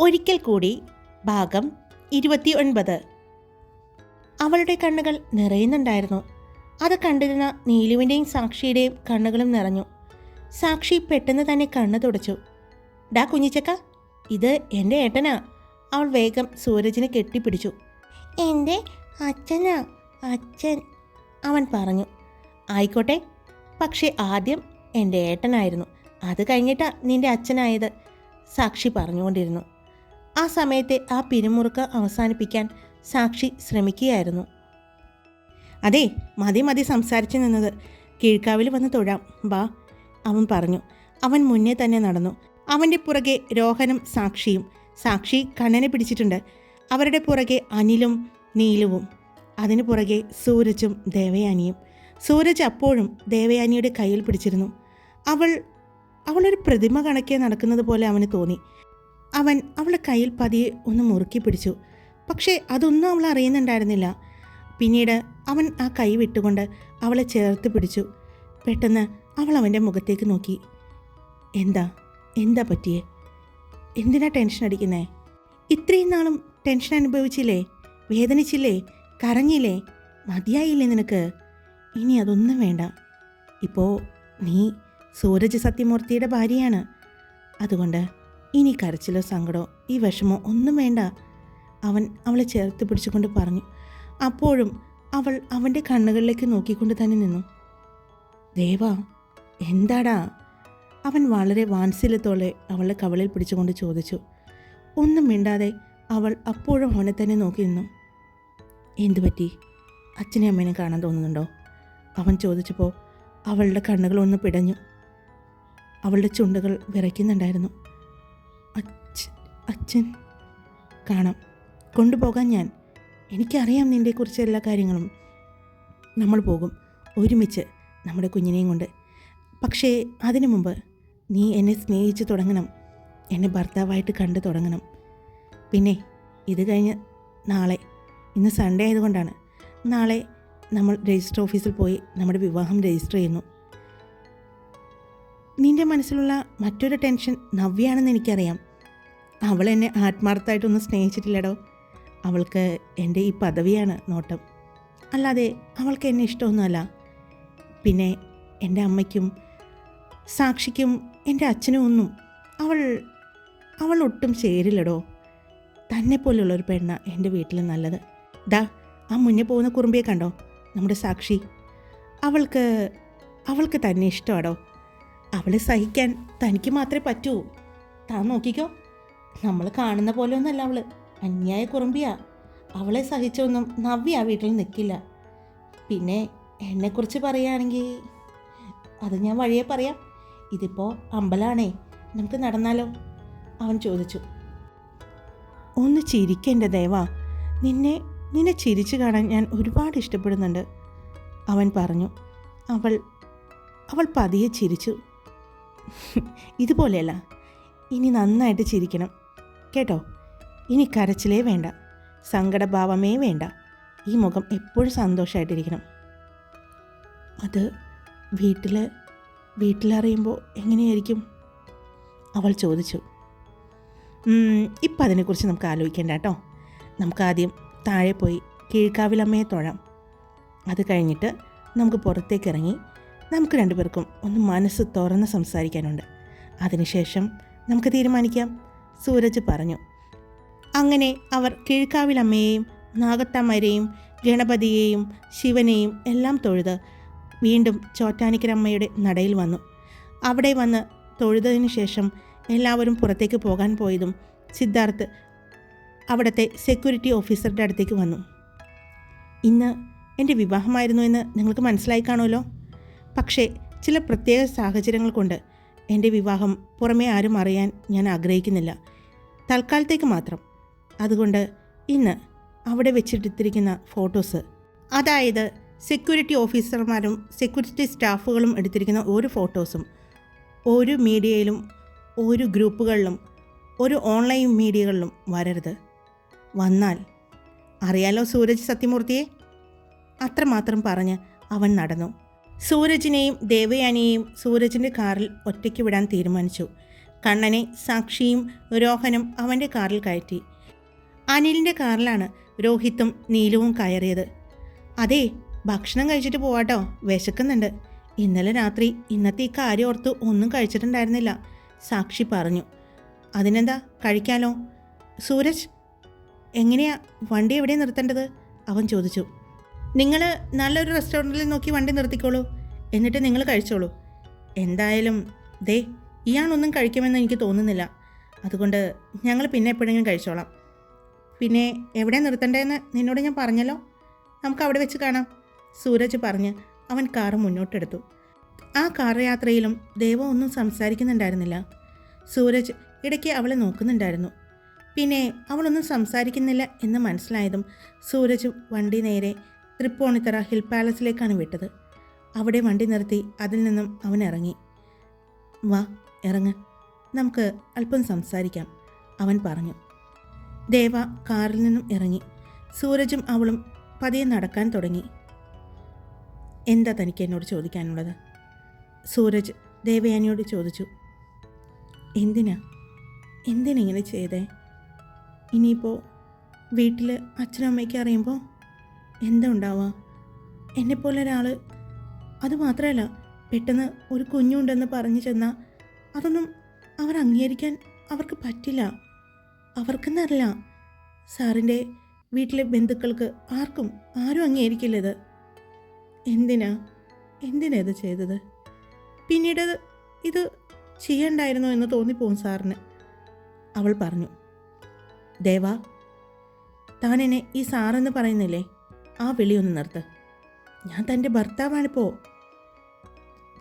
ഒരിക്കൽ കൂടി ഭാഗം ഇരുപത്തി ഒൻപത് അവളുടെ കണ്ണുകൾ നിറയുന്നുണ്ടായിരുന്നു. അത് കണ്ടിരുന്ന നീലുവിന്റെയും സാക്ഷിയുടെയും കണ്ണുകളും നിറഞ്ഞു. സാക്ഷി പെട്ടെന്ന് തന്നെ കണ്ണ് തുടച്ചു. ഡാ കുഞ്ഞിച്ചക്ക ഇത് എന്റെ ഏട്ടനാ. അവൾ വേഗം സൂരജിനെ കെട്ടിപ്പിടിച്ചു. എന്റെ അച്ഛനാ അച്ഛൻ അവൻ പറഞ്ഞു. ആയിക്കോട്ടെ പക്ഷേ ആദ്യം എന്റെ ഏട്ടനായിരുന്നു. അത് കഴിഞ്ഞിട്ടാ നിന്റെ അച്ഛനായത് സാക്ഷി പറഞ്ഞുകൊണ്ടിരുന്നു. ആ സമയത്തെ ആ പിരിമുറുക്കം അവസാനിപ്പിക്കാൻ സാക്ഷി ശ്രമിക്കുകയായിരുന്നു. അതെ മതി മതി സംസാരിച്ചു നിന്നത്. കീഴ്ക്കാവിൽ വന്ന് തൊഴാം. ബാ അവൻ പറഞ്ഞു. അവൻ മുന്നേ തന്നെ നടന്നു. അവന്റെ പുറകെ രോഹനും സാക്ഷിയും. സാക്ഷി കണ്ണനെ പിടിച്ചിട്ടുണ്ട്. അവരുടെ പുറകെ അനിലും നീലുവും. അതിനു പുറകെ സൂരജും ദേവയാനിയും. സൂരജ് അപ്പോഴും ദേവയാനിയുടെ കയ്യിൽ പിടിച്ചിരുന്നു. അവൾ അവളൊരു പ്രതിമ കണക്കെ നടക്കുന്നത് പോലെ അവന് തോന്നി. അവൻ അവളെ കയ്യിൽ പതിയെ ഒന്ന് മുറുക്കി പിടിച്ചു. പക്ഷേ അതൊന്നും അവൾ അറിയുന്നുണ്ടായിരുന്നില്ല. പിന്നീട് അവൻ ആ കൈ വിട്ടുകൊണ്ട് അവളെ ചേർത്ത് പിടിച്ചു. പെട്ടെന്ന് അവൾ അവന്റെ മുഖത്തേക്ക് നോക്കി. എന്താ? എന്താ പറ്റിയേ? എന്തിനാ ടെൻഷൻ അടിക്കുന്നേ? ഇത്രയും നാളും ടെൻഷൻ അനുഭവിച്ചില്ലേ? വേദനിച്ചില്ലേ? കരഞ്ഞില്ലേ? മതിയായില്ലേ നിനക്ക്? ഇനി അതൊന്നും വേണ്ട. ഇപ്പോൾ നീ സൂരജ് സത്യമൂർത്തിയുടെ ഭാര്യയാണ്. അതുകൊണ്ട് ഇനി കരച്ചിലോ സങ്കടമോ ഈ വിഷമോ ഒന്നും വേണ്ട. അവൻ അവളെ ചേർത്ത് പിടിച്ചുകൊണ്ട് പറഞ്ഞു. അപ്പോഴും അവൾ അവന്റെ കണ്ണുകളിലേക്ക് നോക്കിക്കൊണ്ട് തന്നെ നിന്നു. ദേവാ എന്താടാ? അവൻ വളരെ വാത്സല്യത്തോടെ അവളുടെ കവളിൽ പിടിച്ചുകൊണ്ട് ചോദിച്ചു. ഒന്നും മിണ്ടാതെ അവൾ അപ്പോഴും അവനെ തന്നെ നോക്കി നിന്നു. എന്തു പറ്റി? അച്ഛനെ അമ്മേനെ കാണാൻ തോന്നുന്നുണ്ടോ? അവൻ ചോദിച്ചപ്പോൾ അവളുടെ കണ്ണുകൾ ഒന്ന് പിടഞ്ഞു. അവളുടെ ചുണ്ടുകൾ വിറയ്ക്കുന്നുണ്ടായിരുന്നു. അച്ഛൻ കാണാം. കൊണ്ടുപോകാൻ ഞാൻ. എനിക്കറിയാം നിന്റെക്കുറിച്ച് എല്ലാ കാര്യങ്ങളും. നമ്മൾ പോകും. ഒരുമിച്ച് നമ്മുടെ കുഞ്ഞിനെയും കൊണ്ട്. പക്ഷേ അതിനു മുമ്പ് നീ എന്നെ സ്നേഹിച്ച് തുടങ്ങണം. എന്നെ ഭർത്താവായിട്ട് കണ്ടു തുടങ്ങണം. പിന്നെ ഇത് കഴിഞ്ഞ് നാളെ. ഇന്ന് സൺഡേ ആയതുകൊണ്ടാണ്. നാളെ നമ്മൾ രജിസ്റ്റർ ഓഫീസിൽ പോയി നമ്മുടെ വിവാഹം രജിസ്റ്റർ ചെയ്യുന്നു. നിന്റെ മനസ്സിലുള്ള മറ്റൊരു ടെൻഷൻ നവ്യാണെന്ന് എനിക്കറിയാം. അവൾ എന്നെ ആത്മാർത്ഥമായിട്ടൊന്നും സ്നേഹിച്ചിട്ടില്ലടോ. അവൾക്ക് എന്റെ ഈ പദവിയാണ് നോട്ടം. അല്ലാതെ അവൾക്ക് എന്നെ ഇഷ്ടമൊന്നുമല്ല. പിന്നെ എന്റെ അമ്മയ്ക്കും സാക്ഷിക്കും എന്റെ അച്ഛനും ഒന്നും അവൾ അവൾ ഒട്ടും ചേരില്ലടോ. തന്നെ പോലെയുള്ള ഒരു പെണ്ണ എന്റെ വീട്ടിൽ നല്ലത്. ദാ ആ മുന്നേ പോകുന്ന കുറുമ്പിയെ കണ്ടോ? നമ്മുടെ സാക്ഷി. അവൾക്ക് അവൾക്ക് തന്നെ ഇഷ്ടമാടോ. അവളെ സഹിക്കാൻ തനിക്ക് മാത്രമേ പറ്റൂ. താ നോക്കിക്കോ. നമ്മൾ കാണുന്ന പോലെ ഒന്നല്ല അവൾ. അന്യായ കുറുമ്പിയാ. അവളെ സഹിച്ചൊന്നും നവ്യ ആ വീട്ടിൽ നിൽക്കില്ല പിന്നെ എന്നെക്കുറിച്ച് പറയുകയാണെങ്കിൽ അത് ഞാൻ വഴിയെ പറയാം. ഇതിപ്പോൾ അമ്പലാണേ. നമുക്ക് നടന്നാലോ? അവൻ ചോദിച്ചു. ഒന്ന് ചിരിക്കേണ്ട ദേവാ. നിന്നെ നിന്നെ ചിരിച്ചു കാണാൻ ഞാൻ ഒരുപാട് ഇഷ്ടപ്പെടുന്നുണ്ട്. അവൻ പറഞ്ഞു. അവൾ അവൾ പതിയെ ചിരിച്ചു. ഇതുപോലെയല്ല. ഇനി നന്നായിട്ട് ചിരിക്കണം. കേട്ടോ? ഇനി കരച്ചിലേ വേണ്ട. സങ്കടഭാവമേ വേണ്ട. ഈ മുഖം എപ്പോഴും സന്തോഷമായിട്ടിരിക്കണം അത് വീട്ടിൽ വീട്ടിലറിയുമ്പോൾ എങ്ങനെയായിരിക്കും? അവൾ ചോദിച്ചു. ഇപ്പം അതിനെക്കുറിച്ച് നമുക്ക് ആലോചിക്കേണ്ട കേട്ടോ. നമുക്കാദ്യം താഴെ പോയി കീഴ്ക്കാവിലമ്മയെ തൊഴാം. അത് കഴിഞ്ഞിട്ട് നമുക്ക് പുറത്തേക്ക് ഇറങ്ങി നമുക്ക് രണ്ടുപേർക്കും ഒന്ന് മനസ്സ് തുറന്ന് സംസാരിക്കാനുണ്ട്. അതിനുശേഷം നമുക്ക് തീരുമാനിക്കാം. സൂരജ് പറഞ്ഞു. അങ്ങനെ അവർ കീഴ്ക്കാവിലമ്മയെയും നാഗത്തമ്മരെയും ഗണപതിയെയും ശിവനെയും എല്ലാം തൊഴുത് വീണ്ടും ചോറ്റാനിക്കരമ്മയുടെ നടയിൽ വന്നു. അവിടെ വന്ന് തൊഴുതതിനു ശേഷം എല്ലാവരും പുറത്തേക്ക് പോകാൻ പോയതും സിദ്ധാർത്ഥ് അവിടുത്തെ സെക്യൂരിറ്റി ഓഫീസറുടെ അടുത്തേക്ക് വന്നു. ഇന്ന് എന്റെ വിവാഹമായിരുന്നു എന്ന് നിങ്ങൾക്ക് മനസ്സിലായി കാണുമല്ലോ? പക്ഷേ ചില പ്രത്യേക സാഹചര്യങ്ങൾ കൊണ്ട് എന്റെ വിവാഹം പുറമേ ആരും അറിയാൻ ഞാൻ ആഗ്രഹിക്കുന്നില്ല. തൽക്കാലത്തേക്ക് മാത്രം. അതുകൊണ്ട് ഇന്ന് അവിടെ വെച്ചിട്ടിരിക്കുന്ന ഫോട്ടോസ് അതായത് സെക്യൂരിറ്റി ഓഫീസർമാരും സെക്യൂരിറ്റി സ്റ്റാഫുകളും എടുത്തിരിക്കുന്ന ഒരു ഫോട്ടോസും ഒരു മീഡിയയിലും ഒരു ഗ്രൂപ്പുകളിലും ഒരു ഓൺലൈൻ മീഡിയകളിലും വരരുത്. വന്നാൽ അറിയാലോ സൂരജ് സത്യമൂർത്തിയെ? അത്രമാത്രം പറഞ്ഞ് അവൻ നടന്നു. സൂരജിനെയും ദേവയാനിയെയും സൂരജിന്റെ കാറിൽ ഒറ്റയ്ക്ക് വിടാൻ തീരുമാനിച്ചു. കണ്ണനെ സാക്ഷിയും രോഹനും അവന്റെ കാറിൽ കയറ്റി. അനിലിന്റെ കാറിലാണ് രോഹിത്തും നീലുവും കയറിയത്. അതെ ഭക്ഷണം കഴിച്ചിട്ട് പോവാട്ടോ വിശക്കുന്നുണ്ട്. ഇന്നലെ രാത്രി ഇന്നത്തെ ഈ കാര്യം ഓർത്ത് ഒന്നും കഴിച്ചിട്ടുണ്ടായിരുന്നില്ല സാക്ഷി പറഞ്ഞു. അതിനെന്താ കഴിക്കാലോ? സൂരജ് എങ്ങനെയാ വണ്ടി എവിടെ നിർത്തേണ്ടത്? അവൻ ചോദിച്ചു. നിങ്ങൾ നല്ലൊരു റെസ്റ്റോറന്റിൽ നോക്കി വണ്ടി നിർത്തിക്കോളൂ എന്നിട്ട് നിങ്ങൾ കഴിച്ചോളൂ. എന്തായാലും ദേ ഇയാളൊന്നും കഴിക്കുമെന്ന് എനിക്ക് തോന്നുന്നില്ല. അതുകൊണ്ട് ഞങ്ങൾ പിന്നെ എപ്പോഴെങ്കിലും കഴിച്ചോളാം. പിന്നെ എവിടെ നിർത്തണ്ടേന്ന് നിന്നോട് ഞാൻ പറഞ്ഞല്ലോ? നമുക്ക് അവിടെ വെച്ച് കാണാം സൂരജ് പറഞ്ഞ് അവൻ കാറ് മുന്നോട്ടെടുത്തു. ആ കാർ യാത്രയിലും ദേവ ഒന്നും സംസാരിക്കുന്നുണ്ടായിരുന്നില്ല. സൂരജ് ഇടയ്ക്ക് അവളെ നോക്കുന്നുണ്ടായിരുന്നു. പിന്നെ അവളൊന്നും സംസാരിക്കുന്നില്ല എന്ന് മനസ്സിലായതും സൂരജ് വണ്ടി നേരെ തൃപ്പൂണിത്തറ ഹിൽ പാലസിലേക്കാണ് വിട്ടത്. അവിടെ വണ്ടി നിർത്തി അതിൽ നിന്നും അവൻ ഇറങ്ങി. വാ ഇറങ്ങ്. നമുക്ക് അല്പം സംസാരിക്കാം. അവൻ പറഞ്ഞു. ദേവ കാറിൽ നിന്നും ഇറങ്ങി. സൂരജും അവളും പതിയെ നടക്കാൻ തുടങ്ങി. എന്താ തനിക്ക് എന്നോട് ചോദിക്കാനുള്ളത്? സൂരജ് ദേവയാനിയോട് ചോദിച്ചു. എന്തിനാ? എന്തിനിങ്ങനെ ചെയ്തേ? ഇനിയിപ്പോൾ വീട്ടിൽ അച്ഛനും അമ്മയ്ക്ക് അറിയുമ്പോൾ എന്താ ഉണ്ടാവുക? എന്നെപ്പോലെ ഒരാൾ അത് മാത്രമല്ല പെട്ടെന്ന് ഒരു കുഞ്ഞുണ്ടെന്ന് പറഞ്ഞു ചെന്നാൽ അതൊന്നും അവർ അംഗീകരിക്കാൻ അവർക്ക് പറ്റില്ല. അവർക്കെന്നറില്ല സാറിന്റെ വീട്ടിലെ ബന്ധുക്കൾക്ക് ആർക്കും ആരും അംഗീകരിക്കില്ലത്. എന്തിനാ? എന്തിനാ ഇത് ചെയ്തത്? പിന്നീട് ഇത് ചെയ്യണ്ടായിരുന്നോ എന്ന് തോന്നിപ്പോവും സാറിന്. അവൾ പറഞ്ഞു ദേവ താൻ എന്നെ ഈ സാറെന്ന് പറയുന്നില്ലേ? ആ വിളി ഒന്ന് നിർത്ത്. ഞാൻ തന്റെ ഭർത്താവാണിപ്പോ.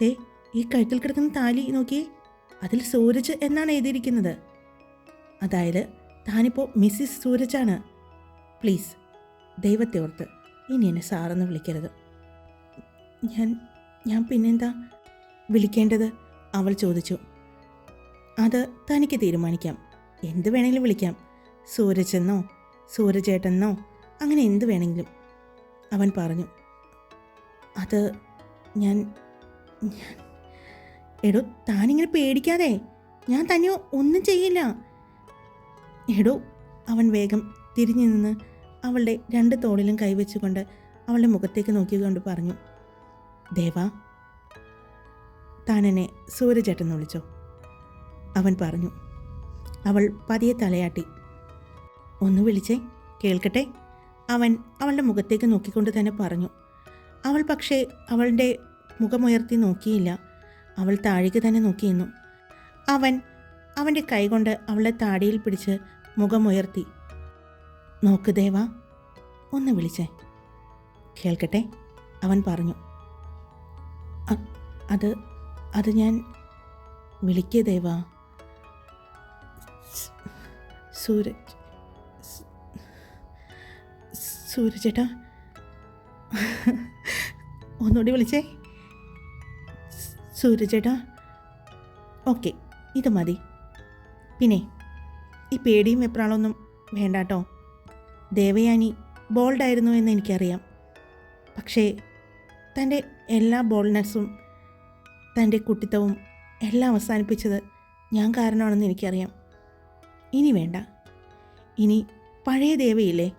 ദേ ഈ കഴുത്തിൽ കിടക്കുന്ന താലി നോക്കിയേ. അതിൽ സൂരജ് എന്നാണ് എഴുതിയിരിക്കുന്നത്. അതായത് താനിപ്പോൾ മിസ്സിസ് സൂരജാണ്. പ്ലീസ് ദൈവത്തെ ഓർത്ത് ഇനി എന്നെ സാറെന്ന് വിളിക്കരുത്. ഞാൻ ഞാൻ പിന്നെന്താ വിളിക്കേണ്ടത്? അവൾ ചോദിച്ചു. അത് തനിക്ക് തീരുമാനിക്കാം. എന്ത് വേണമെങ്കിലും വിളിക്കാം. സൂരജ് എന്നോ സൂരജേട്ടെന്നോ അങ്ങനെ എന്ത് വേണമെങ്കിലും. അവൻ പറഞ്ഞു. അത് ഞാൻ ഞാൻ എടോ താനിങ്ങനെ പേടിക്കാതെ. ഞാൻ തന്നെ ഒന്നും ചെയ്യില്ല. എടോ അവൻ വേഗം തിരിഞ്ഞു നിന്ന് അവളുടെ രണ്ട് തോളിലും കൈവച്ചുകൊണ്ട് അവളുടെ മുഖത്തേക്ക് നോക്കിക്കൊണ്ട് പറഞ്ഞു ദേവാ. താൻ എന്നെ സൂര്യചേട്ടെന്ന് വിളിച്ചോ? അവൻ പറഞ്ഞു അവൾ പതിയെ തലയാട്ടി ഒന്ന് വിളിച്ചേ കേൾക്കട്ടെ? അവൻ അവളുടെ മുഖത്തേക്ക് നോക്കിക്കൊണ്ട് തന്നെ പറഞ്ഞു അവൾ പക്ഷേ അവളുടെ മുഖമുയർത്തി നോക്കിയില്ല. അവൾ താഴേക്ക് തന്നെ നോക്കിയിരുന്നു. അവൻ അവന്റെ കൈകൊണ്ട് അവളെ താടിയിൽ പിടിച്ച് മുഖമുയർത്തി. നോക്ക് ദേവ ഒന്ന് വിളിച്ചേ. കേൾക്കട്ടെ അവൻ പറഞ്ഞു. അത് അത് ഞാൻ വിളിക്കേ ദേവ. സൂരജ് സൂരജേട്ടാ ഒന്നുകൂടി വിളിച്ചേ. സ്- സൂരജേട്ടാ ഓക്കെ ഇത് മതി. പിന്നെ ഈ പേടിയും വെപ്രാളൊന്നും വേണ്ട കേട്ടോ ദേവയാനി ബോൾഡായിരുന്നു എന്ന് എനിക്കറിയാം. പക്ഷേ തന്റെ എല്ലാ ബോൾഡ്നെസ്സും തന്റെ കുട്ടിത്തവും എല്ലാം അവസാനിപ്പിച്ചത് ഞാൻ കാരണമാണെന്ന് എനിക്കറിയാം. ഇനി വേണ്ട. ഇനി പഴയ ദേവയില്ലേ?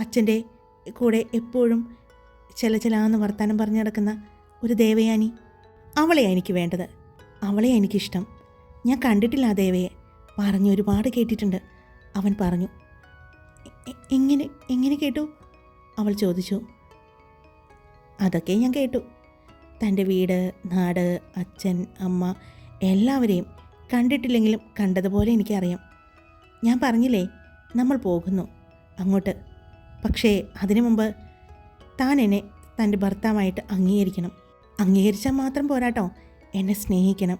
അച്ഛന്റെ കൂടെ എപ്പോഴും ചില ചില എന്ന് വർത്തമാനം പറഞ്ഞു നടക്കുന്ന ഒരു ദേവയാനി അവളെയാണ് എനിക്ക് വേണ്ടത്. അവളെയാണ് എനിക്കിഷ്ടം. ഞാൻ കണ്ടിട്ടില്ല ആ ദേവയെ. പറഞ്ഞു ഒരുപാട് കേട്ടിട്ടുണ്ട്. അവൻ പറഞ്ഞു. എങ്ങനെ എങ്ങനെ കേട്ടു? അവൾ ചോദിച്ചു. അതൊക്കെ ഞാൻ കേട്ടു. തന്റെ വീട് നാട് അച്ഛൻ അമ്മ എല്ലാവരെയും കണ്ടിട്ടില്ലെങ്കിലും കണ്ടതുപോലെ എനിക്കറിയാം. ഞാൻ പറഞ്ഞില്ലേ നമ്മൾ പോകുന്നു. അങ്ങോട്ട്. പക്ഷേ അതിനു മുമ്പ് താൻ എന്നെ തന്റെ ഭർത്താവായിട്ട് അംഗീകരിക്കണം. അംഗീകരിച്ചാൽ മാത്രം പോരാട്ടോ. എന്നെ സ്നേഹിക്കണം.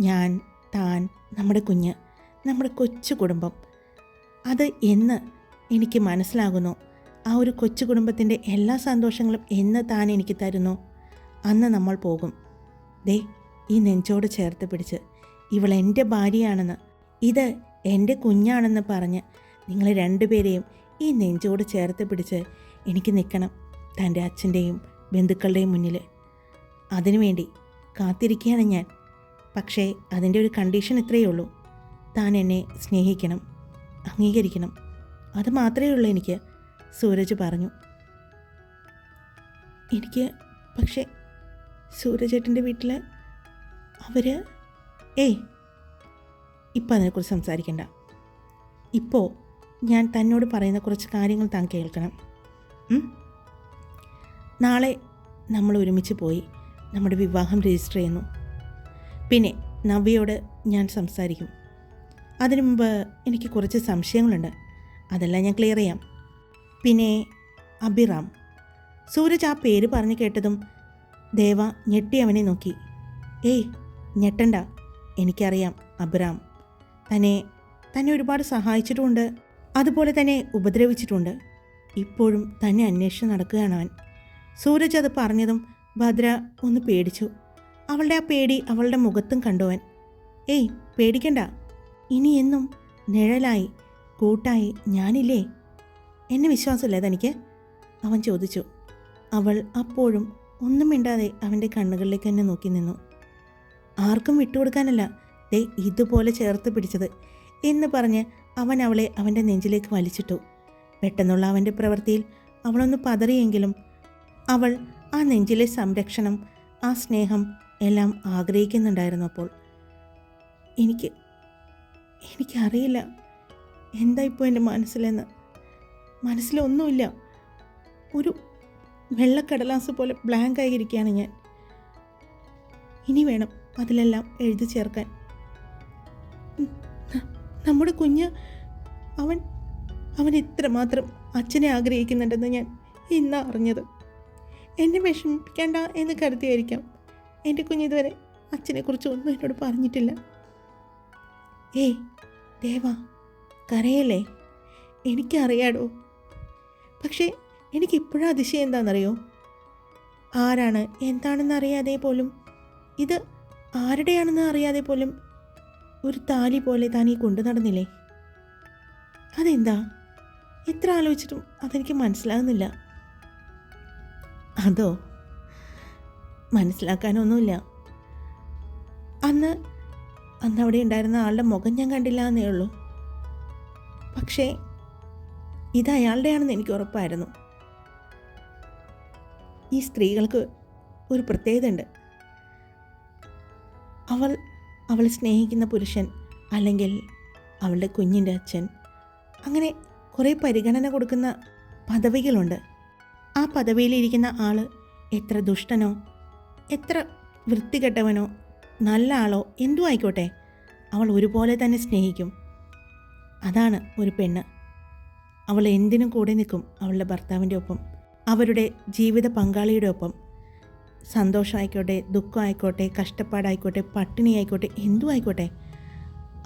ഞാൻ താൻ നമ്മുടെ കുഞ്ഞ് നമ്മുടെ കൊച്ചു കുടുംബം. അത് എന്ന് എനിക്ക് മനസ്സിലാകുന്നു. ആ ഒരു കൊച്ചു കുടുംബത്തിന്റെ എല്ലാ സന്തോഷങ്ങളും എന്ന് താൻ എനിക്ക് തരുന്നു. അന്ന് നമ്മൾ പോകും. ദേ ഈ നെഞ്ചോട് ചേർത്ത് പിടിച്ച്. ഇവൾ എന്റെ ഭാര്യയാണെന്ന്. ഇത് എന്റെ കുഞ്ഞാണെന്ന് പറഞ്ഞ് നിങ്ങൾ രണ്ടുപേരെയും ഈ നെഞ്ചോട് ചേർത്ത് പിടിച്ച് എനിക്ക് നിൽക്കണം. തന്റെ അച്ഛന്റെയും ബന്ധുക്കളുടെയും മുന്നിൽ. അതിനുവേണ്ടി കാത്തിരിക്കുകയാണ് ഞാൻ. പക്ഷേ അതിന്റെ ഒരു കണ്ടീഷൻ ഇത്രയേ ഉള്ളൂ. താൻ എന്നെ സ്നേഹിക്കണം അംഗീകരിക്കണം. അത് മാത്രമേ ഉള്ളൂ എനിക്ക് സൂരജ് പറഞ്ഞു. എനിക്ക് പക്ഷേ സൂരജേട്ടന്റെ വീട്ടിൽ അവർ ഏയ് ഇപ്പം അതിനെക്കുറിച്ച് സംസാരിക്കണ്ട. ഇപ്പോൾ ഞാൻ തന്നോട് പറയുന്ന കുറച്ച് കാര്യങ്ങൾ താൻ കേൾക്കണം. നാളെ നമ്മൾ ഒരുമിച്ച് പോയി. നമ്മുടെ വിവാഹം രജിസ്റ്റർ ചെയ്യുന്നു. പിന്നെ നവ്യയോട് ഞാൻ സംസാരിക്കും. അതിനു മുമ്പ് എനിക്ക് കുറച്ച് സംശയങ്ങളുണ്ട്. അതെല്ലാം ഞാൻ ക്ലിയർ ചെയ്യാം. പിന്നെ അഭിറാം. സൂരജ് ആ പേര് പറഞ്ഞു കേട്ടതും ദേവ ഞെട്ടി അവനെ നോക്കി. ഏയ് ഞെട്ടണ്ട. എനിക്കറിയാം അഭിറാം. തന്നെ തന്നെ ഒരുപാട് സഹായിച്ചിട്ടുമുണ്ട്. അതുപോലെ തന്നെ ഉപദ്രവിച്ചിട്ടുണ്ട് ഇപ്പോഴും തന്നെ അന്വേഷിച്ച് നടക്കുകയാണ് അവൻ. സൂരജ് അത് പറഞ്ഞതും ഭദ്ര ഒന്ന് പേടിച്ചു. അവളുടെ ആ പേടി അവളുടെ മുഖത്തും കണ്ടുവൻ. ഏയ് പേടിക്കണ്ട. ഇനി എന്നും നിഴലായി കൂട്ടായി ഞാനില്ലേ? എന്നെ വിശ്വാസമില്ലേ തനിക്ക് അവൻ ചോദിച്ചു. അവൾ അപ്പോഴും ഒന്നും മിണ്ടാതെ അവന്റെ കണ്ണുകളിലേക്ക് തന്നെ നോക്കി നിന്നു. ആർക്കും വിട്ടുകൊടുക്കാനല്ല. ദേ ഇതുപോലെ ചേർത്ത് പിടിച്ചത് എന്ന് പറഞ്ഞ് അവൻ അവളെ അവന്റെ നെഞ്ചിലേക്ക് വലിച്ചിട്ടു. പെട്ടെന്നുള്ള അവന്റെ പ്രവൃത്തിയിൽ അവളൊന്ന് പതറിയെങ്കിലും അവൾ ആ നെഞ്ചിലെ സംരക്ഷണം ആ സ്നേഹം എല്ലാം ആഗ്രഹിക്കുന്നുണ്ടായിരുന്നു അപ്പോൾ. എനിക്ക് എനിക്കറിയില്ല എന്താ ഇപ്പോൾ എന്റെ മനസ്സിലെന്ന്. മനസ്സിലൊന്നുമില്ല ഒരു വെള്ളക്കടലാസ് പോലെ ബ്ലാങ്ക് ആയിരിക്കുകയാണ് ഞാൻ. ഇനി വേണം അതിലെല്ലാം എഴുതി ചേർക്കാൻ. നമ്മുടെ കുഞ്ഞ് അവൻ അവൻ ഇത്രമാത്രം അച്ഛനെ ആഗ്രഹിക്കുന്നുണ്ടെന്ന് ഞാൻ ഇന്നാ അറിഞ്ഞത്. എന്നെ വിഷമിപ്പിക്കേണ്ട എന്ന് കരുതിയായിരിക്കാം. എന്റെ കുഞ്ഞിതുവരെ അച്ഛനെക്കുറിച്ച് ഒന്നും എന്നോട് പറഞ്ഞിട്ടില്ല. ഏയ് ദേവ കരയല്ലേ? എനിക്കറിയാടോ. പക്ഷേ എനിക്കിപ്പോഴും അതിശയം എന്താണെന്നറിയോ? ആരാണ് എന്താണെന്ന് അറിയാതെ പോലും ഇത് ആരുടെയാണെന്ന് അറിയാതെ പോലും ഒരു താലി പോലെ താൻ ഈ കൊണ്ടു നടന്നില്ലേ? അതെന്താ? എത്ര ആലോചിച്ചിട്ടും അതെനിക്ക് മനസ്സിലാകുന്നില്ല. അതോ? മനസ്സിലാക്കാനൊന്നുമില്ല. അന്ന് അന്ന് അവിടെ ഉണ്ടായിരുന്ന ആളുടെ മുഖം ഞാൻ കണ്ടില്ല എന്നേ ഉള്ളൂ. പക്ഷേ ഇത് അയാളുടെയാണെന്ന് എനിക്ക് ഉറപ്പായിരുന്നു. ഈ സ്ത്രീകൾക്ക് ഒരു പ്രത്യേകത ഉണ്ട് അവൾ അവൾ സ്നേഹിക്കുന്ന പുരുഷൻ അല്ലെങ്കിൽ അവളുടെ കുഞ്ഞിന്റെ അച്ഛൻ അങ്ങനെ കുറേ പരിഗണന കൊടുക്കുന്ന പദവികളുണ്ട്. ആ പദവിയിലിരിക്കുന്ന ആൾ എത്ര ദുഷ്ടനോ എത്ര വൃത്തികെട്ടവനോ നല്ല ആളോ എന്തു ആയിക്കോട്ടെ അവൾ ഒരുപോലെ തന്നെ സ്നേഹിക്കും. അതാണ് ഒരു പെണ്ണ്. അവൾ എന്തിനും കൂടെ നിൽക്കും അവളുടെ ഭർത്താവിന്റെ ഒപ്പം അവരുടെ ജീവിത പങ്കാളിയുടെ ഒപ്പം. സന്തോഷമായിക്കോട്ടെ ദുഃഖം ആയിക്കോട്ടെ കഷ്ടപ്പാടായിക്കോട്ടെ പട്ടിണി ആയിക്കോട്ടെ എന്തു ആയിക്കോട്ടെ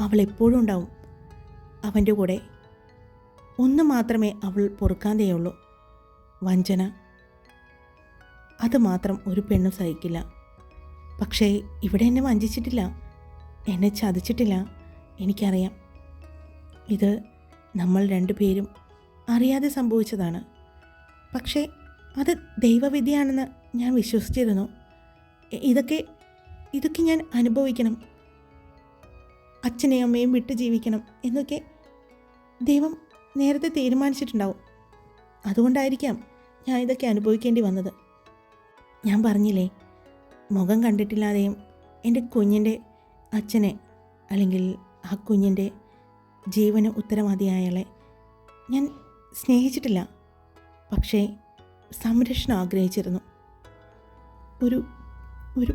അവൾ എപ്പോഴും ഉണ്ടാവും. അവന്റെ കൂടെ ഒന്ന് മാത്രമേ അവൾ പൊറുക്കാതെയുള്ളൂ. വഞ്ചന. അത് മാത്രം ഒരു പെണ്ണും സഹിക്കില്ല. പക്ഷേ ഇവിടെ എന്നെ വഞ്ചിച്ചിട്ടില്ല. എന്നെ ചതിച്ചിട്ടില്ല. എനിക്കറിയാം. ഇത് നമ്മൾ രണ്ടുപേരും അറിയാതെ സംഭവിച്ചതാണ്. പക്ഷേ അത് ദൈവവിധിയാണെന്ന് ഞാൻ വിശ്വസിച്ചിരുന്നു. ഇതൊക്കെ ഇതൊക്കെ ഞാൻ അനുഭവിക്കണം. അച്ഛനെയും അമ്മയും വിട്ട് ജീവിക്കണം എന്നൊക്കെ ദൈവം നേരത്തെ തീരുമാനിച്ചിട്ടുണ്ടാവും. അതുകൊണ്ടായിരിക്കാം ഞാൻ ഇതൊക്കെ അനുഭവിക്കേണ്ടി വന്നത്. ഞാൻ പറഞ്ഞില്ലേ മുഖം കണ്ടിട്ടില്ലാതെയും എന്റെ കുഞ്ഞിന്റെ അച്ഛനെ അല്ലെങ്കിൽ ആ കുഞ്ഞിന്റെ ജീവന് ഉത്തരവാദിയായയാളെ ഞാൻ സ്നേഹിച്ചിട്ടില്ല. പക്ഷേ സംരക്ഷണം ആഗ്രഹിച്ചിരുന്നു. ഒരു ഒരു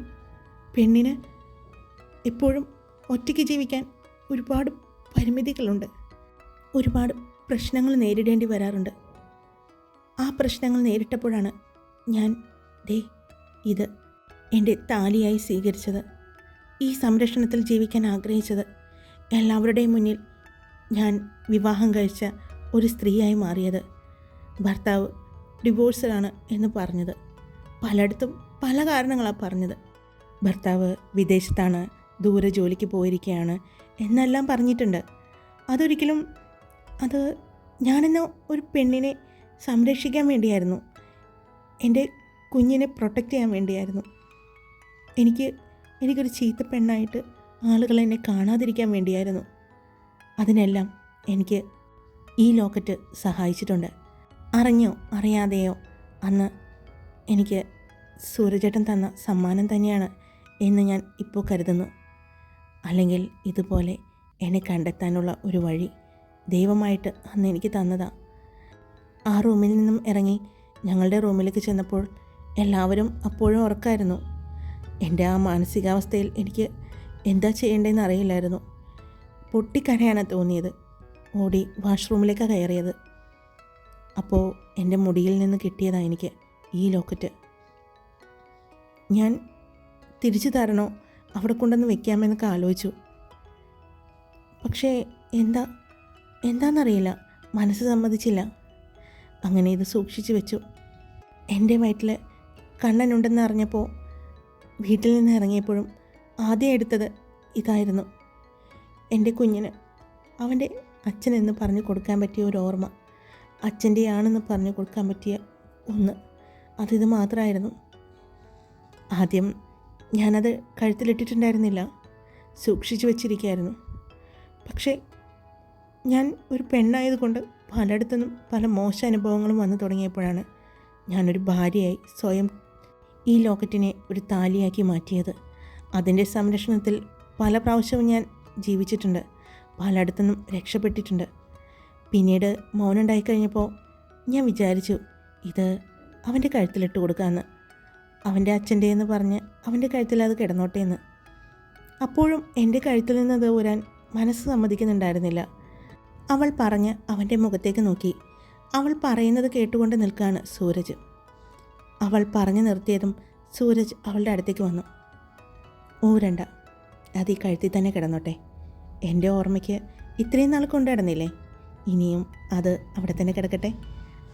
പെണ്ണിന് എപ്പോഴും ഒറ്റയ്ക്ക് ജീവിക്കാൻ ഒരുപാട് പരിമിതികളുണ്ട്. ഒരുപാട് പ്രശ്നങ്ങൾ നേരിടേണ്ടി വരാറുണ്ട്. ആ പ്രശ്നങ്ങൾ നേരിട്ടപ്പോഴാണ് ഞാൻ ദേ ഇത് എന്റെ താലിയായി സ്വീകരിച്ചത്. ഈ സംരക്ഷണത്തിൽ ജീവിക്കാൻ ആഗ്രഹിച്ചത്. എല്ലാവരുടെയും മുന്നിൽ ഞാൻ വിവാഹം കഴിച്ച ഒരു സ്ത്രീയായി മാറിയത്. ഭർത്താവ് ഡിവോഴ്സിലാണ് എന്ന് പറഞ്ഞത്. പലയിടത്തും പല കാരണങ്ങളാണ് പറഞ്ഞത്. ഭർത്താവ് വിദേശത്താണ് ദൂരെ ജോലിക്ക് പോയിരിക്കുകയാണ് എന്നെല്ലാം പറഞ്ഞിട്ടുണ്ട്. അതൊരിക്കലും അത് ഞാനെന്ന ഒരു പെണ്ണിനെ സംരക്ഷിക്കാൻ വേണ്ടിയായിരുന്നു. എന്റെ കുഞ്ഞിനെ പ്രൊട്ടക്റ്റ് ചെയ്യാൻ വേണ്ടിയായിരുന്നു. എനിക്ക് എനിക്കൊരു ചീത്ത പെണ്ണായിട്ട് ആളുകൾ എന്നെ കാണാതിരിക്കാൻ വേണ്ടിയായിരുന്നു. അതിനെല്ലാം എനിക്ക് ഈ ലോക്കറ്റ് സഹായിച്ചിട്ടുണ്ട്. അറിഞ്ഞോ അറിയാതെയോ അന്ന് എനിക്ക് സൂര്യചേട്ടൻ തന്ന സമ്മാനം തന്നെയാണ് എന്ന് ഞാൻ ഇപ്പോൾ കരുതുന്നു. അല്ലെങ്കിൽ ഇതുപോലെ എന്നെ കണ്ടെത്താനുള്ള ഒരു വഴി ദൈവമായിട്ട് അന്ന് എനിക്ക് തന്നതാ. ആ റൂമിൽ നിന്നും ഇറങ്ങി ഞങ്ങളുടെ റൂമിലേക്ക് ചെന്നപ്പോൾ എല്ലാവരും അപ്പോഴും ഉറക്കായിരുന്നു. എന്റെ ആ മാനസികാവസ്ഥയിൽ എനിക്ക് എന്താ ചെയ്യേണ്ടതെന്ന് അറിയില്ലായിരുന്നു. പൊട്ടിക്കരയാണ് തോന്നിയത്. ഓടി വാഷ്റൂമിലേക്ക് കയറിയത്. അപ്പോൾ എന്റെ മുടിയിൽ നിന്ന് കിട്ടിയതാണ് എനിക്ക് ഈ ലോക്കറ്റ്. ഞാൻ തിരിച്ചു തരണോ? അവിടെ കൊണ്ടുവന്ന് വെക്കാമെന്നൊക്കെ ആലോചിച്ചു. പക്ഷേ എന്താ? എന്താണെന്നറിയില്ല മനസ്സ് സമ്മതിച്ചില്ല. അങ്ങനെ ഇത് സൂക്ഷിച്ചു വെച്ചു. എന്റെ വയറ്റിൽ കണ്ണനുണ്ടെന്ന് അറിഞ്ഞപ്പോൾ വീട്ടിൽ നിന്ന് ഇറങ്ങിയപ്പോഴും ആദ്യം എടുത്തത് ഇതായിരുന്നു. എന്റെ കുഞ്ഞിന് അവന്റെ അച്ഛനെന്ന് പറഞ്ഞു കൊടുക്കാൻ പറ്റിയ ഒരു ഓർമ്മ അച്ഛന്റെയാണെന്ന് പറഞ്ഞു കൊടുക്കാൻ പറ്റിയ ഒന്ന്. അതിത് മാത്രമായിരുന്നു. ആദ്യം ഞാനത് കഴുത്തിലിട്ടിട്ടുണ്ടായിരുന്നില്ല സൂക്ഷിച്ചു വച്ചിരിക്കുകയായിരുന്നു. പക്ഷേ ഞാൻ ഒരു പെണ്ണായതുകൊണ്ട് പലയിടത്തുനിന്നും പല മോശ അനുഭവങ്ങളും വന്നു തുടങ്ങിയപ്പോഴാണ് ഞാനൊരു ഭാര്യയായി സ്വയം ഈ ലോക്കറ്റിനെ ഒരു താലിയാക്കി മാറ്റിയത്. അതിന്റെ സംരക്ഷണത്തിൽ പല പ്രാവശ്യവും ഞാൻ ജീവിച്ചിട്ടുണ്ട് പലയിടത്തുനിന്നും രക്ഷപ്പെട്ടിട്ടുണ്ട്. പിന്നീട് മൗനുണ്ടായി കഴിഞ്ഞപ്പോൾ ഞാൻ വിചാരിച്ചു ഇത് അവന്റെ കഴുത്തിലിട്ട് കൊടുക്കാമെന്ന്. അവന്റെ അച്ഛന്റെ എന്ന് പറഞ്ഞ് അവന്റെ കഴുത്തിൽ അത് കിടന്നോട്ടെ എന്ന്. അപ്പോഴും എന്റെ കഴുത്തിൽ നിന്ന് അത് ഊരാൻ മനസ്സ് സമ്മതിക്കുന്നുണ്ടായിരുന്നില്ല. അവൾ പറഞ്ഞ് അവന്റെ മുഖത്തേക്ക് നോക്കി. അവൾ പറയുന്നത് കേട്ടുകൊണ്ട് നിൽക്കുകയാണ് സൂരജ്. അവൾ പറഞ്ഞു നിർത്തിയതും സൂരജ് അവളുടെ അടുത്തേക്ക് വന്നു. ഊരണ്ട അത് ഈ കഴുത്തിൽ തന്നെ കിടന്നോട്ടെ. എന്റെ ഓർമ്മയ്ക്ക് ഇത്രയും നാൾ കൊണ്ടു കിടന്നില്ലേ ഇനിയും അത് അവിടെ തന്നെ കിടക്കട്ടെ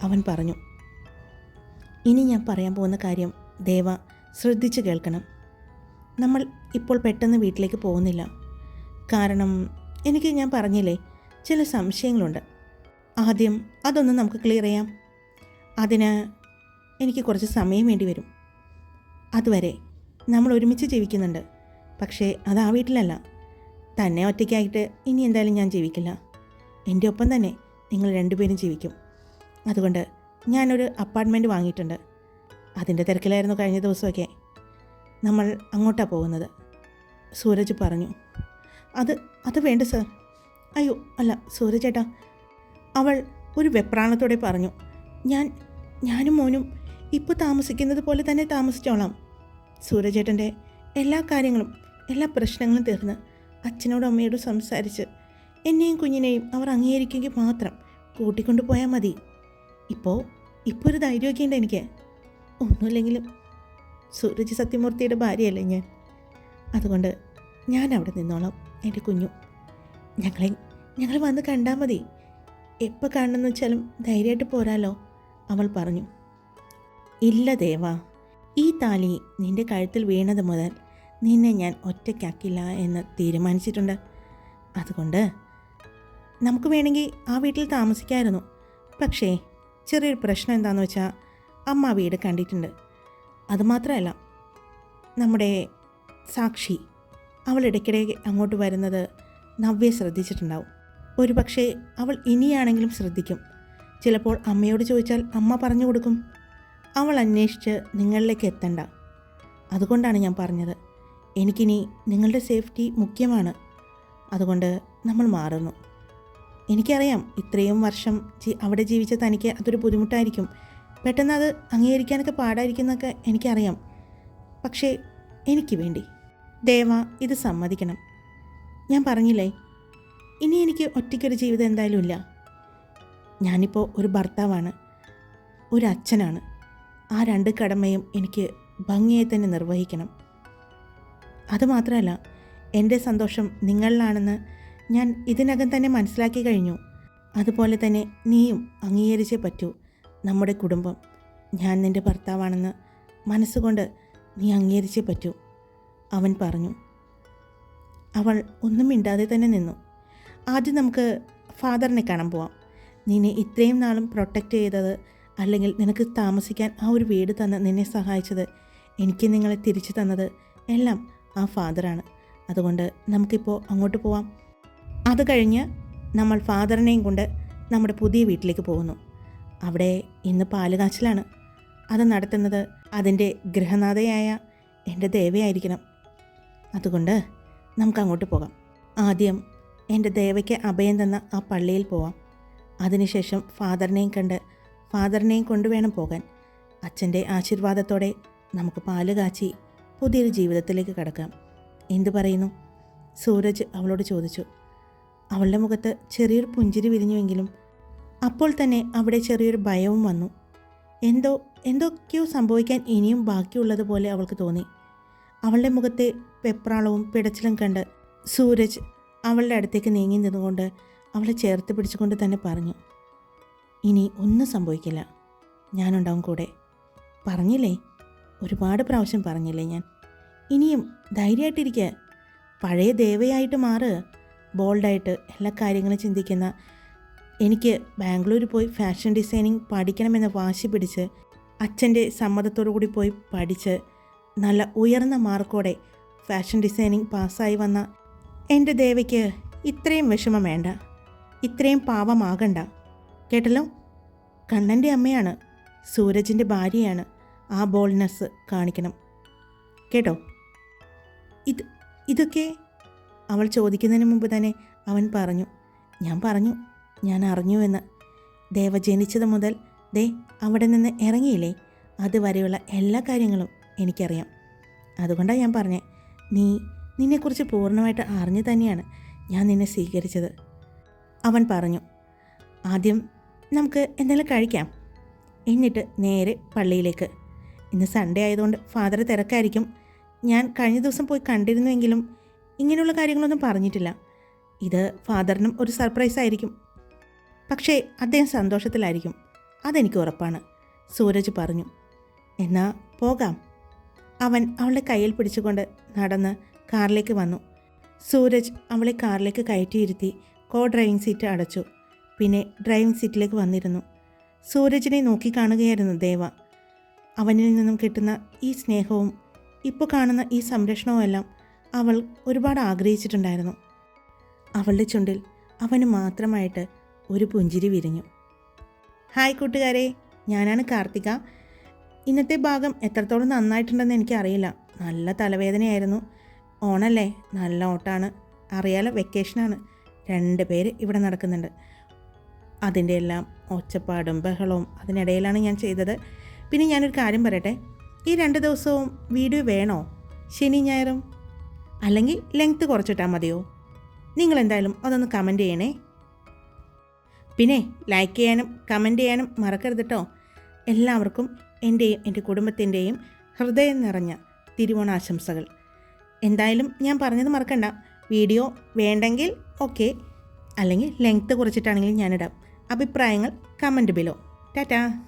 അവൻ പറഞ്ഞു. ഇനി ഞാൻ പറയാൻ പോകുന്ന കാര്യം ദേവ ശ്രദ്ധിച്ച് കേൾക്കണം. നമ്മൾ ഇപ്പോൾ പെട്ടെന്ന് വീട്ടിലേക്ക് പോകുന്നില്ല. കാരണം എനിക്ക് ഞാൻ പറഞ്ഞില്ലേ ചില സംശയങ്ങളുണ്ട്. ആദ്യം അതൊന്ന് നമുക്ക് ക്ലിയർ ചെയ്യാം. അതിന് എനിക്ക് കുറച്ച് സമയം വേണ്ടി വരും. അതുവരെ നമ്മൾ ഒരുമിച്ച് ജീവിക്കുന്നുണ്ട്. പക്ഷേ അത് ആ വീട്ടിലല്ല. തന്നെ ഒറ്റയ്ക്കായിട്ട് ഇനി എന്തായാലും ഞാൻ ജീവിക്കില്ല. എന്റെ ഒപ്പം തന്നെ നിങ്ങൾ രണ്ടുപേരും ജീവിക്കും. അതുകൊണ്ട് ഞാനൊരു അപ്പാർട്ട്മെന്റ് വാങ്ങിയിട്ടുണ്ട്. അതിന്റെ തിരക്കിലായിരുന്നു കഴിഞ്ഞ ദിവസമൊക്കെ. നമ്മൾ അങ്ങോട്ടാണ് പോകുന്നത്. സൂരജ് പറഞ്ഞു. അത് അത് വേണ്ട സർ അയ്യോ അല്ല സോറി ചേട്ടാ. അവൾ ഒരു വെപ്രാണത്തോടെ പറഞ്ഞു ഞാൻ ഞാനും മോനും ഇപ്പോൾ താമസിക്കുന്നത് പോലെ തന്നെ താമസിച്ചോളാം. സൂരജേട്ടന്റെ എല്ലാ കാര്യങ്ങളും എല്ലാ പ്രശ്നങ്ങളും തീർന്ന് അച്ഛനോടും അമ്മയോടും സംസാരിച്ച് എന്നെയും കുഞ്ഞിനെയും അവർ അംഗീകരിക്കുമെങ്കിൽ മാത്രം കൂട്ടിക്കൊണ്ടു പോയാൽ മതി. ഇപ്പോൾ ഇപ്പോൾ ഒരു ധൈര്യമൊക്കെ ഉണ്ട് എനിക്ക്. ഒന്നുമില്ലെങ്കിലും സൂരജ് സത്യമൂർത്തിയുടെ ഭാര്യയല്ലേ ഞാൻ? അതുകൊണ്ട് ഞാൻ അവിടെ നിന്നോളാം എന്റെ കുഞ്ഞു. ഞങ്ങളെ ഞങ്ങൾ വന്ന് കണ്ടാൽ മതി. എപ്പോൾ കാണണമെന്ന് വെച്ചാലും ധൈര്യമായിട്ട് പോരാലോ അവൾ പറഞ്ഞു. ഇല്ല ദേവ ഈ താലി നിന്റെ കഴുത്തിൽ വീണത് മുതൽ നിന്നെ ഞാൻ ഒറ്റയ്ക്കാക്കില്ല എന്ന് തീരുമാനിച്ചിട്ടുണ്ട്. അതുകൊണ്ട് നമുക്ക് വേണമെങ്കിൽ ആ വീട്ടിൽ താമസിക്കാമായിരുന്നു പക്ഷേ ചെറിയൊരു പ്രശ്നം എന്താണെന്ന് വെച്ചാൽ അമ്മ വീട് കണ്ടിട്ടുണ്ട്. അതുമാത്രമല്ല നമ്മുടെ സാക്ഷി അവൾ ഇടയ്ക്കിടെ അങ്ങോട്ട് വരുന്നത് നവ്യെ ശ്രദ്ധിച്ചിട്ടുണ്ടാവും. ഒരു പക്ഷേ അവൾ ഇനിയാണെങ്കിലും ശ്രദ്ധിക്കും. ചിലപ്പോൾ അമ്മയോട് ചോദിച്ചാൽ അമ്മ പറഞ്ഞു കൊടുക്കും. അവൾ അന്വേഷിച്ച് നിങ്ങളിലേക്ക് എത്തണ്ട. അതുകൊണ്ടാണ് ഞാൻ പറഞ്ഞത്. എനിക്കിനി നിങ്ങളുടെ സേഫ്റ്റി മുഖ്യമാണ്. അതുകൊണ്ട് നമ്മൾ മാറുന്നു. എനിക്കറിയാം ഇത്രയും വർഷം അവിടെ ജീവിച്ച തനിക്ക് അതൊരു ബുദ്ധിമുട്ടായിരിക്കും. പെട്ടെന്ന് അത് അംഗീകരിക്കാനൊക്കെ പാടായിരിക്കും എന്നൊക്കെ എനിക്കറിയാം. പക്ഷേ എനിക്ക് വേണ്ടി. ദേവ ഇത് സമ്മതിക്കണം. ഞാൻ പറഞ്ഞില്ലേ? ഇനി എനിക്ക് ഒറ്റയ്ക്കൊരു ജീവിതം എന്തായാലും ഇല്ല. ഞാനിപ്പോൾ ഒരു ഭർത്താവാണ്. ഒരു അച്ഛനാണ്. ആ രണ്ട് കടമയും എനിക്ക് ഭംഗിയായി തന്നെ നിർവഹിക്കണം. അതുമാത്രമല്ല എന്റെ സന്തോഷം നിങ്ങളിലാണെന്ന് ഞാൻ ഇതിനകം തന്നെ മനസ്സിലാക്കി കഴിഞ്ഞു. അതുപോലെ തന്നെ നീയും അംഗീകരിച്ചേ പറ്റൂ. നമ്മുടെ കുടുംബം ഞാൻ നിന്റെ ഭർത്താവാണെന്ന് മനസ്സുകൊണ്ട് നീ അംഗീകരിച്ചേ പറ്റൂ. അവൻ പറഞ്ഞു. അവൾ ഒന്നും മിണ്ടാതെ തന്നെ നിന്നു. ആദ്യം നമുക്ക് ഫാദറിനെ കാണാൻ പോവാം. നിന്നെ ഇത്രയും നാളും പ്രൊട്ടക്റ്റ് ചെയ്തത് അല്ലെങ്കിൽ നിനക്ക് താമസിക്കാൻ ആ ഒരു വീട് തന്ന് നിന്നെ സഹായിച്ചത് എനിക്ക് നിങ്ങളെ തിരിച്ചു തന്നത് എല്ലാം ആ ഫാദറാണ്. അതുകൊണ്ട് നമുക്കിപ്പോൾ അങ്ങോട്ട് പോവാം. അത് കഴിഞ്ഞ് നമ്മൾ ഫാദറിനെയും കൊണ്ട് നമ്മുടെ പുതിയ വീട്ടിലേക്ക് പോകുന്നു. അവിടെ ഇന്ന് പാൽ കാച്ചിലാണ് അത് നടത്തുന്നത് അതിന്റെ ഗൃഹനാഥയായ എന്റെ ദേവയായിരിക്കണം. അതുകൊണ്ട് നമുക്ക് അങ്ങോട്ട് പോകാം. ആദ്യം എന്റെ ദേവയ്ക്ക് അഭയം തന്ന ആ പള്ളിയിൽ പോവാം. അതിനുശേഷം ഫാദറിനെയും കണ്ട് ഫാദറിനെയും കൊണ്ടുവേണം പോകാൻ. അച്ഛന്റെ ആശീർവാദത്തോടെ നമുക്ക് പാൽ കാച്ചി പുതിയൊരു ജീവിതത്തിലേക്ക് കടക്കാം. എന്തു പറയുന്നു? സൂരജ് അവളോട് ചോദിച്ചു. അവളുടെ മുഖത്ത് ചെറിയൊരു പുഞ്ചിരി വിരിഞ്ഞുവെങ്കിലും അപ്പോൾ തന്നെ അവിടെ ചെറിയൊരു ഭയവും വന്നു. എന്തോ എന്തൊക്കെയോ സംഭവിക്കാൻ ഇനിയും ബാക്കിയുള്ളതുപോലെ അവൾക്ക് തോന്നി. അവളുടെ മുഖത്തെ വെപ്രാളവും പിടച്ചിലും കണ്ട് സൂരജ് അവളുടെ അടുത്തേക്ക് നീങ്ങി നിന്നുകൊണ്ട് അവളെ ചേർത്ത് പിടിച്ചുകൊണ്ട് തന്നെ പറഞ്ഞു ഇനി ഒന്നും സംഭവിക്കില്ല. ഞാനുണ്ടാവും കൂടെ. പറഞ്ഞില്ലേ? ഒരുപാട് പ്രാവശ്യം പറഞ്ഞില്ലേ ഞാൻ? ഇനിയും ധൈര്യമായിട്ടിരിക്കുക പഴയ ദേവയായിട്ട് മാറ്. ബോൾഡായിട്ട് എല്ലാ കാര്യങ്ങളും ചിന്തിക്കുന്ന എനിക്ക് ബാംഗ്ലൂർ പോയി ഫാഷൻ ഡിസൈനിങ് പഠിക്കണമെന്ന് വാശി പിടിച്ച് അച്ഛന്റെ സമ്മതത്തോടു കൂടി പോയി പഠിച്ച് നല്ല ഉയർന്ന മാർക്കോടെ ഫാഷൻ ഡിസൈനിങ് പാസ്സായി വന്ന എന്റെ ദേവയ്ക്ക് ഇത്രയും വിഷമം വേണ്ട. ഇത്രയും പാവമാകണ്ട. കേട്ടല്ലോ? കണ്ണന്റെ അമ്മയാണ്. സൂരജിന്റെ ഭാര്യയാണ് ആ ബോൾനെസ് കാണിക്കണം. കേട്ടോ? ഇത് ഇതൊക്കെ? അവൾ ചോദിക്കുന്നതിന് മുമ്പ് തന്നെ അവൻ പറഞ്ഞു. ഞാൻ പറഞ്ഞു ഞാൻ അറിഞ്ഞു എന്ന്. ദേവ ജനിച്ചത് മുതൽ ദേ അവിടെ നിന്ന് ഇറങ്ങിയില്ലേ? അതുവരെയുള്ള എല്ലാ കാര്യങ്ങളും എനിക്കറിയാം. അതുകൊണ്ടാണ് ഞാൻ പറഞ്ഞേ. നീ നിന്നെക്കുറിച്ച് പൂർണമായിട്ട് അറിഞ്ഞു തന്നെയാണ് ഞാൻ നിന്നെ സ്വീകരിച്ചത്. അവൻ പറഞ്ഞു ആദ്യം നമുക്ക് എന്തെങ്കിലും കഴിക്കാം. എന്നിട്ട് നേരെ പള്ളിയിലേക്ക്. ഇന്ന് സൺഡേ ആയതുകൊണ്ട് ഫാദർ തിരക്കായിരിക്കും. ഞാൻ കഴിഞ്ഞ ദിവസം പോയി കണ്ടിരുന്നുവെങ്കിലും ഇങ്ങനെയുള്ള കാര്യങ്ങളൊന്നും പറഞ്ഞിട്ടില്ല. ഇത് ഫാദറിനും ഒരു സർപ്രൈസ് ആയിരിക്കും. പക്ഷേ അദ്ദേഹം സന്തോഷത്തിലായിരിക്കും. അതെനിക്ക് ഉറപ്പാണ്. സൂരജ് പറഞ്ഞു എന്നാ പോകാം. അവൻ അവളുടെ കയ്യിൽ പിടിച്ചുകൊണ്ട് നടന്ന് കാറിലേക്ക് വന്നു. സൂരജ് അവളെ കാറിലേക്ക് കയറ്റിയിരുത്തി കോ ഡ്രൈവിംഗ് സീറ്റ് അടച്ചു. പിന്നെ ഡ്രൈവിംഗ് സീറ്റിലേക്ക് വന്നിരുന്നു. സൂരജിനെ നോക്കി കാണുകയായിരുന്നു ദേവ. അവനിൽ നിന്നും കിട്ടുന്ന ഈ സ്നേഹവും ഇപ്പോൾ കാണുന്ന ഈ സംരക്ഷണവും എല്ലാം അവൾ ഒരുപാട് ആഗ്രഹിച്ചിട്ടുണ്ടായിരുന്നു. അവളുടെ ചുണ്ടിൽ അവന് മാത്രമായിട്ട് ഒരു പുഞ്ചിരി വിരിഞ്ഞു. ഹായ് കൂട്ടുകാരെ ഞാനാണ് കാർത്തിക. ഇന്നത്തെ ഭാഗം എത്രത്തോളം നന്നായിട്ടുണ്ടെന്ന് എനിക്കറിയില്ല. നല്ല തലവേദനയായിരുന്നു. ഓണല്ലേ? നല്ല ഓട്ടാണ് അറിയാലോ വെക്കേഷനാണ്. രണ്ട് പേര് ഇവിടെ നടക്കുന്നുണ്ട്. അതിന്റെ എല്ലാം ഒച്ചപ്പാടും ബഹളവും അതിനിടയിലാണ് ഞാൻ ചെയ്തത്. പിന്നെ ഞാനൊരു കാര്യം പറയട്ടെ. ഈ രണ്ട് ദിവസവും വീഡിയോ വേണോ? ശനി ഞായറും? അല്ലെങ്കിൽ ലെങ്ത്ത് കുറച്ചിട്ടാൽ മതിയോ? നിങ്ങൾ എന്തായാലും അതൊന്ന് കമന്റ് ചെയ്യണേ. പിന്നെ ലൈക്ക് ചെയ്യാനും കമന്റ് ചെയ്യാനും മറക്കരുത് കേട്ടോ എല്ലാവർക്കും എന്റെയും എന്റെ കുടുംബത്തിന്റെയും ഹൃദയം നിറഞ്ഞ തിരുവോണാശംസകൾ. എന്തായാലും ഞാൻ പറഞ്ഞത് മറക്കണ്ട. വീഡിയോ വേണ്ടെങ്കിൽ ഓക്കെ. അല്ലെങ്കിൽ ലെങ്ത്ത് കുറച്ചിട്ടാണെങ്കിലും ഞാനിടാം. അഭിപ്രായങ്ങൾ കമന്റ് ബിലോ ടാറ്റാ.